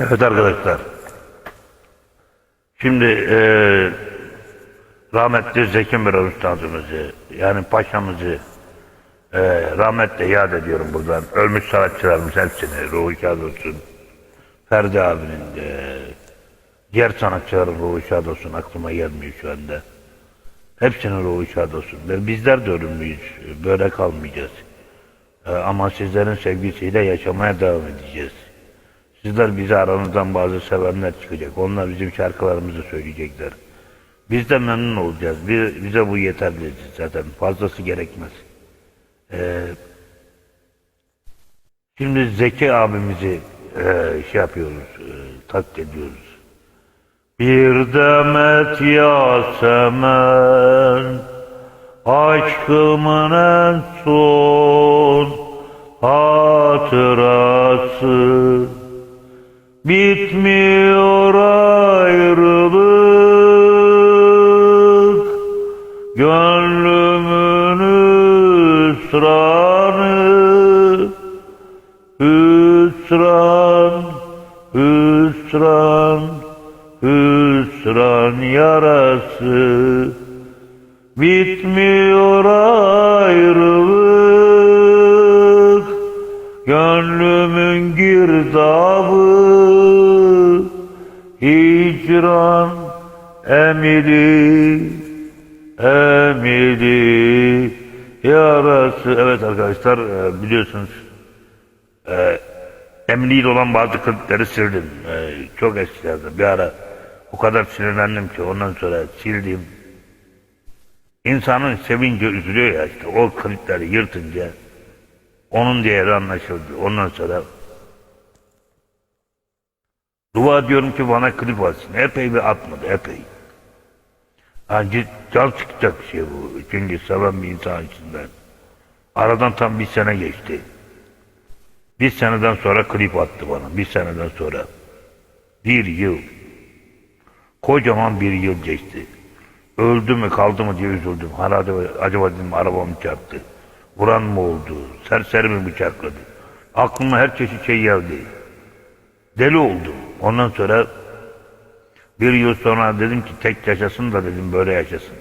Evet arkadaşlar. Şimdi e, rahmetli Zeki Müren Üstadımızı yani paşamızı e, rahmetle yad ediyorum buradan. Ölmüş sanatçılarımız hepsini ruhu şad olsun. Ferdi abinin de diğer sanatçıların ruhu şad olsun aklıma gelmiyor şu anda. Hepsinin ruhu şad olsun. Ve bizler de ölümlüyüz. Böyle kalmayacağız. E, ama sizlerin sevgisiyle yaşamaya devam edeceğiz. Sizler bize aranızdan bazı sevenler çıkacak. Onlar bizim şarkılarımızı söyleyecekler. Biz de memnun olacağız. Bir, bize bu yeterli zaten. Fazlası gerekmez. Ee, şimdi Zeki abimizi e, şey yapıyoruz, e, taklit ediyoruz. Bir demet yasemen Aşkımın en son hatırası Bitmiyor ayrılık. Gönlümün hüsranı Hüsran, hüsran, hüsran yarası. Bitmiyor ayrılık. Gönlümün girdabı Hicran emili Emili. Yarası Evet arkadaşlar e, biliyorsunuz e, Emniyle olan bazı klipleri sildim. E, Çok eskilerde bir ara O kadar sinirlendim ki ondan sonra sildim. İnsanın sevince üzülüyor ya işte o klipleri yırtınca onun değeri anlaşıldı. Ondan sonra dua diyorum ki bana klip atsın. Epey bir atmadı epey. Yani can çıkacak bir şey bu. Çünkü seven bir insan içinden. Aradan tam bir sene geçti. Bir seneden sonra klip attı bana. Bir seneden sonra. Bir yıl. Kocaman bir yıl geçti. Öldü mü kaldı mı diye üzüldüm. Herhalde acaba dedim arabamı çarptı. Vuran mı oldu? Serseri mi bıçakladı? Aklıma her çeşit şey geldi. Deli oldum. Ondan sonra bir yıl sonra dedim ki tek yaşasın da dedim böyle yaşasın.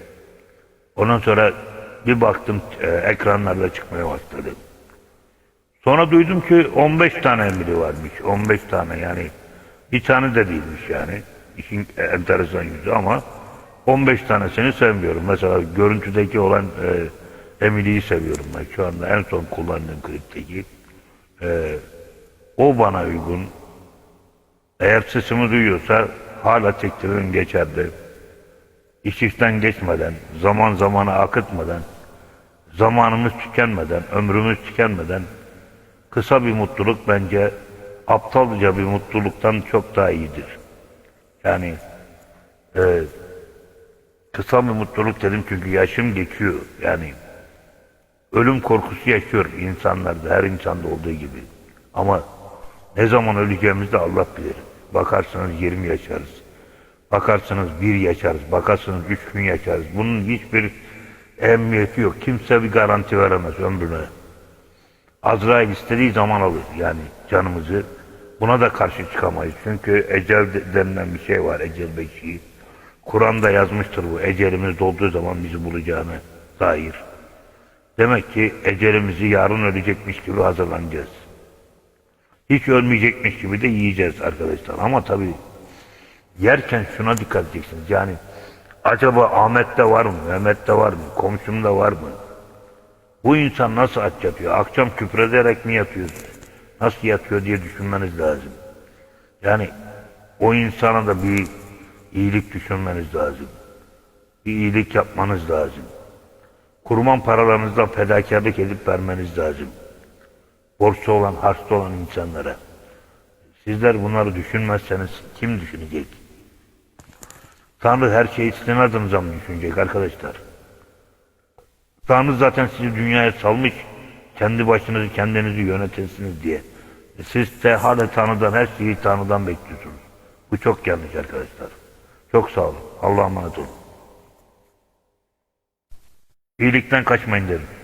Ondan sonra bir baktım e, ekranlarda çıkmaya başladı. Sonra duydum ki 15 tane emri varmış. 15 tane yani. Bir tane de değilmiş yani. İşin enteresan yüzü ama 15 tanesini sevmiyorum. Mesela görüntüdeki olan e, Emily'yi seviyorum ben şu anda en son kullandığım klipteki. E, o bana uygun. Eğer sesimi duyuyorsa hala teklirim geçerdi. İş işten geçmeden, zaman zamanı akıtmadan, zamanımız tükenmeden, ömrümüz tükenmeden kısa bir mutluluk bence aptalca bir mutluluktan çok daha iyidir. Yani e, kısa bir mutluluk dedim çünkü yaşım geçiyor. Yani ölüm korkusu yaşıyorum insanlarda, her insanda olduğu gibi. Ama ne zaman öleceğimizi de Allah bilir. Bakarsınız 20 yaşarız. Bakarsınız bir yaşarız. Bakarsınız üç gün yaşarız. Bunun hiçbir emniyeti yok. Kimse bir garanti veremez ömrüne. Azrail istediği zaman alır yani canımızı. Buna da karşı çıkamayız. Çünkü ecel denilen bir şey var. Ecel beşiği. Kur'an'da yazmıştır bu. Ecelimiz dolduğu zaman bizi bulacağını dair. Demek ki ecelimizi yarın ölecekmiş gibi hazırlanacağız. Hiç ölmeyecekmiş gibi de yiyeceğiz arkadaşlar. Ama tabii yerken şuna dikkat edeceksiniz. Yani acaba Ahmet'te var mı? Mehmet'te var mı? Komşumda var mı? Bu insan nasıl aç yatıyor? Akşam küfrederek mi yatıyor? Nasıl yatıyor diye düşünmeniz lazım. Yani o insana da bir iyilik düşünmeniz lazım. Bir iyilik yapmanız lazım. Kurban paralarınızdan fedakarlık edip vermeniz lazım. Borçlu olan, hasta olan insanlara. Sizler bunları düşünmezseniz kim düşünecek? Tanrı her şeyi sizin adınıza mı düşünecek arkadaşlar? Tanrı zaten sizi dünyaya salmış. Kendi başınızı kendinizi yönetesiniz diye. E siz de hala Tanrı'dan her şeyi Tanrı'dan bekliyorsunuz. Bu çok yanlış arkadaşlar. Çok sağ olun. Allah'a emanet olun. İyilikten kaçmayın derim.